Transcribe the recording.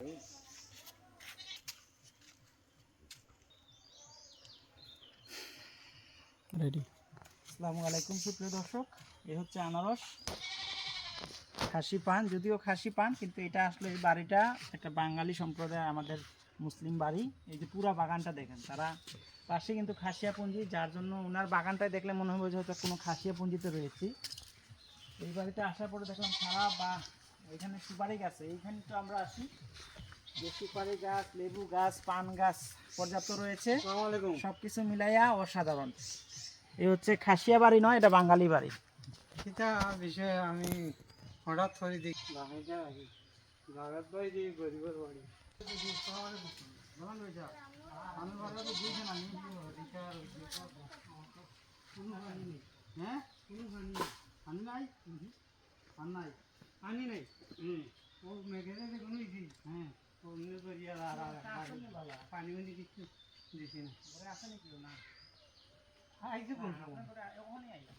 Ready সুপ্রিয় দর্শক। এ হচ্ছে আনারস। খাসি পান, যদিও খাসি পান, কিন্তু এটা আসলে বাড়িটা একটা বাঙালি সম্প্রদায়, আমাদের মুসলিম বাড়ি। এই যে পুরা বাগানটা দেখেন, তারা পাশে কিন্তু খাসিয়া পুঞ্জি যার জন্য ওনার বাগানটায় দেখলে মনে হবে যে হয়তো কোনো খাসিয়া পুঞ্জিতে রয়েছি। এই বাড়িতে আসার পরে দেখলাম সারা বা এখানে সুপারি গাছ এইখানে তো আমরা আসি যে সুপারি গাছ লেবু গাছ পান গাছ পর্যাপ্ত রয়েছে। সব কিছু মিলাইয়া অসাধারণ। এই হচ্ছে খাসিয়া বাড়ি নয় এটা বাঙালি বাড়ি। এটা বিষয়ে আমি হঠাৎ করে দিয়ে গরিবের বাড়ি। হ্যাঁ? নাই। নাই। পানি উনি কিছু দিছি না। ঘরে আসে নাকি না। আইসি কোন সময় ওখানে আইলাম